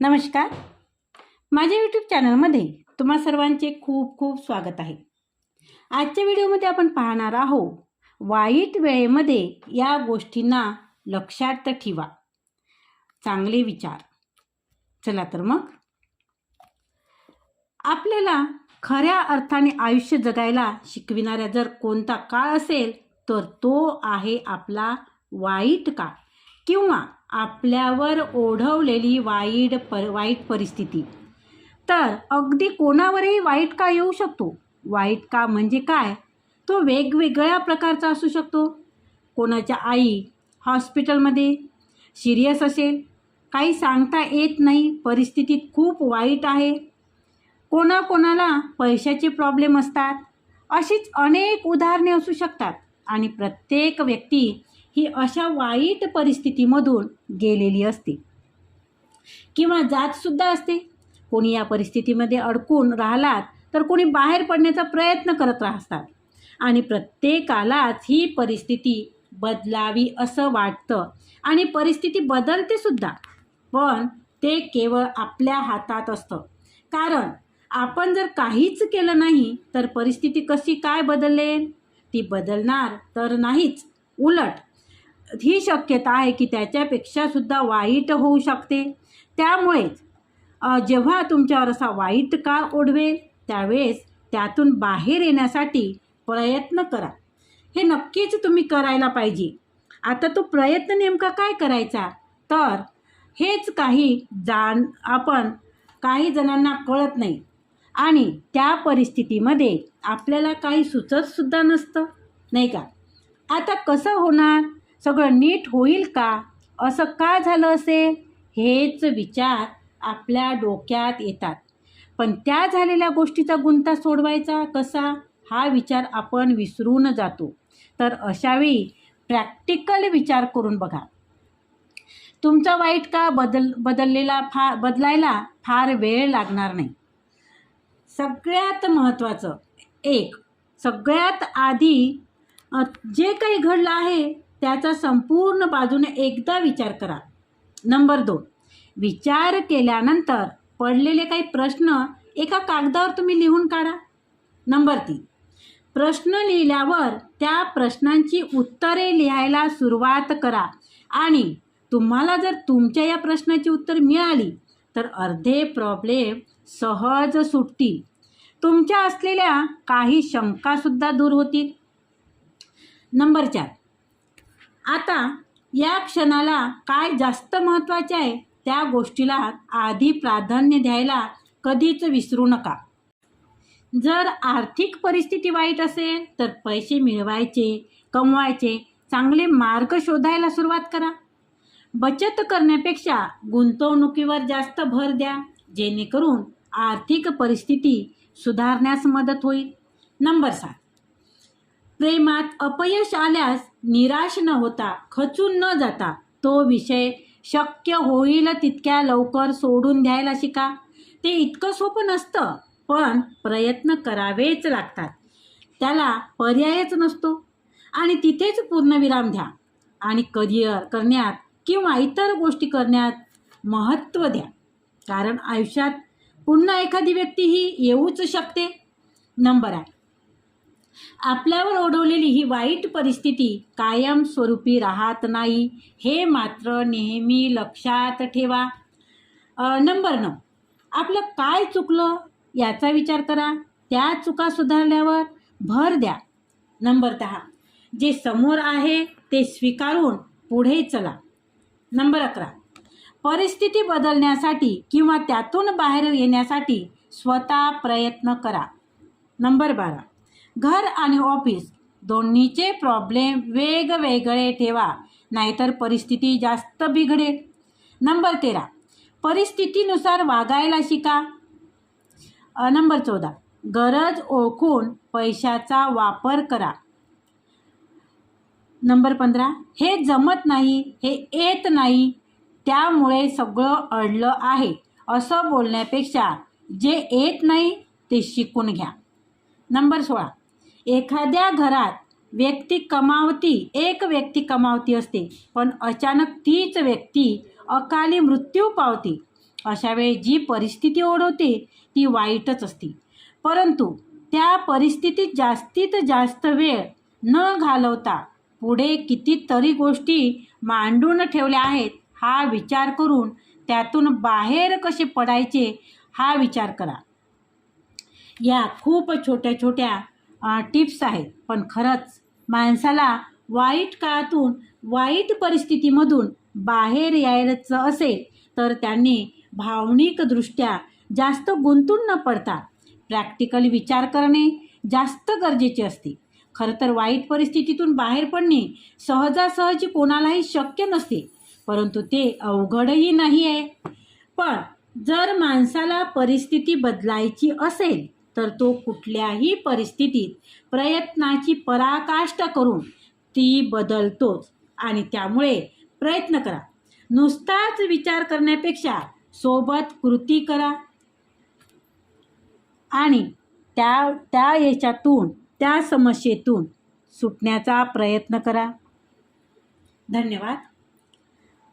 नमस्कार. माझ्या यूट्यूब चॅनलमध्ये तुम्हा सर्वांचे खूप खूप स्वागत आहे. आजच्या व्हिडिओमध्ये आपण पाहणार आहोत वाईट वेळेमध्ये या गोष्टींना लक्षात ठेवा. चांगले विचार. चला तर मग. आपल्याला खऱ्या अर्थाने आयुष्य जगायला शिकविणाऱ्या जर कोणता काळ असेल तर तो आहे आपला वाईट काळ. किंवा आपल्यावर ओढवलेली वाईट पर वाईट परिस्थिती. तर अगदी कोणावरही वाईट का येऊ शकतो? वाईट का म्हणजे काय? तो वेगवेगळ्या प्रकारचा असू शकतो. कोणाच्या आई हॉस्पिटलमध्ये सिरियस असेल काही सांगता येत नाही परिस्थितीत खूप वाईट आहे. कोणाकोणाला पैशाचे प्रॉब्लेम असतात. अशीच अनेक उदाहरणे असू शकतात. आणि प्रत्येक व्यक्ती ही अशा वाईट परिस्थितीमधून गेलेली असते. किंवा जातसुद्धा असते. कोणी या परिस्थितीमध्ये अडकून राहिलात तर कोणी बाहेर पडण्याचा प्रयत्न करत राहतात आणि प्रत्येकालाच ही परिस्थिती बदलावी असं वाटतं. आणि परिस्थिती बदलते सुद्धा. पण ते केवळ आपल्या हातात असतं. कारण आपण जर काहीच केलं नाही तर परिस्थिती कशी काय बदलेल? ती बदलणार तर नाहीच. उलट ही शक्यता आहे की त्याच्यापेक्षासुद्धा वाईट होऊ शकते. त्यामुळेच जेव्हा तुमच्यावर असा वाईट काळ ओढवेल त्यावेळेस त्यातून बाहेर येण्यासाठी प्रयत्न करा. हे नक्कीच तुम्ही करायला पाहिजे. आता तो प्रयत्न नेमका काय करायचा? तर हेच काही जाण आपण काही जणांना कळत नाही. आणि त्या परिस्थितीमध्ये आपल्याला काही सुचतसुद्धा नसतं नाही का? आता कसं होणार? सगळं नीट होईल का? असं का झालं असेल हेच विचार आपल्या डोक्यात येतात. पण त्या झालेल्या गोष्टीचा गुंता सोडवायचा कसा? हा विचार आपण विसरून जातो. तर अशावेळी प्रॅक्टिकल विचार करून बघा. तुमचा वाईट का बदल बदललेला फार बदलायला फार वेळ लागणार नाही. सगळ्यात महत्त्वाचं एक सगळ्यात आधी जे काही घडलं आहे त्याचा संपूर्ण बाजूने एकदा विचार करा. नंबर दोन. विचार केल्यानंतर पडलेले काही प्रश्न एका कागदावर तुम्ही लिहून काढा. नंबर तीन. प्रश्न लिहिल्यावर त्या प्रश्नांची उत्तरे लिहायला सुरुवात करा आणि तुम्हाला जर तुमच्या या प्रश्नाची उत्तर मिळाली तर अर्धे प्रॉब्लेम सहज सुटतील. तुमच्या असलेल्या काही शंकासुद्धा दूर होतील. नंबर चार. आता या क्षणाला काय जास्त महत्त्वाचे आहे त्या गोष्टीला आधी प्राधान्य द्यायला कधीच विसरू नका. जर आर्थिक परिस्थिती वाईट असेल तर पैसे मिळवायचे कमवायचे चांगले मार्ग शोधायला सुरुवात करा. बचत करण्यापेक्षा गुंतवणुकीवर जास्त भर द्या जेणेकरून आर्थिक परिस्थिती सुधारण्यास मदत होईल. नंबर सात. प्रेमात अपयश आल्यास निराश न होता खचून न जाता तो विषय शक्य होईल तितक्या लवकर सोडून द्यायला शिका. ते इतकं सोपं नसतं पण प्रयत्न करावेच लागतात. त्याला पर्यायच नसतो. आणि तिथेच पूर्णविराम द्या. आणि करिअर करण्यात किंवा इतर गोष्टी करण्यात महत्त्व द्या. कारण आयुष्यात पुन्हा एखादी व्यक्ती ही येऊच शकते. नंबर आहे आपल्यावर ओढवलेली ही वाईट परिस्थिती कायमस्वरूपी राहत नाही. हे मात्र नेहमी लक्षात ठेवा. नंबर नऊ. आपलं काय चुकलं याचा विचार करा. त्या चुका सुधारल्यावर भर द्या. नंबर दहा. जे समोर आहे ते स्वीकारून पुढे चला. नंबर अकरा. परिस्थिती बदलण्यासाठी किंवा त्यातून बाहेर येण्यासाठी स्वतः प्रयत्न करा. नंबर बारा. घर आणि ऑफिस दोन्हीचे प्रॉब्लेम वेगवेगळे ठेवा नाहीतर परिस्थिती जास्त बिघडेल. नंबर तेरा. परिस्थितीनुसार वागायला शिका. नंबर चौदा. गरज ओळखून पैशाचा वापर करा. नंबर पंधरा. हे जमत नाही हे येत नाही त्यामुळे सगळं अडलं आहे. असं बोलण्यापेक्षा जे येत नाही ते शिकून घ्या. नंबर सोळा. एखाद्या घरात व्यक्ती कमावती एक व्यक्ती कमावती असते पण अचानक तीच व्यक्ती अकाली मृत्यू पावते. अशा वेळी जी परिस्थिती ओढवते ती वाईटच असते. परंतु त्या परिस्थितीत जास्तीत जास्त वेळ न घालवता पुढे कितीतरी गोष्टी मांडून ठेवल्या आहेत हा विचार करून त्यातून बाहेर कसे पडायचे हा विचार करा. या खूप छोट्या छोट्या टिप्स आहेत. पण खरंच माणसाला वाईट काळातून वाईट परिस्थितीमधून बाहेर यायचं असेल तर त्यांनी भावनिकदृष्ट्या जास्त गुंतून न पडता प्रॅक्टिकल विचार करणे जास्त गरजेचे असते. खरं तर वाईट परिस्थितीतून बाहेर पडणे सहजासहजी कोणालाही शक्य नसते परंतु ते अवघडही नाही आहे पण जर माणसाला परिस्थिती बदलायची असेल तर तो कुठल्याही परिस्थितीत प्रयत्नाची पराकाष्ठ करून ती बदलतोच. आणि त्यामुळे प्रयत्न करा. नुसताच विचार करण्यापेक्षा सोबत कृती करा. आणि त्या त्या याच्यातून त्या समस्येतून सुटण्याचा प्रयत्न करा. धन्यवाद.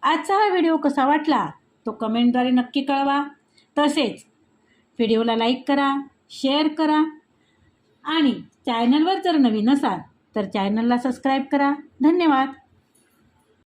आजचा हा व्हिडिओ कसा वाटला तो कमेंटद्वारे नक्की कळवा. तसेच व्हिडिओला लाईक करा. शेअर करा. आणि चॅनलवर जर नवीन असाल तर चॅनलला सबस्क्राईब करा. धन्यवाद.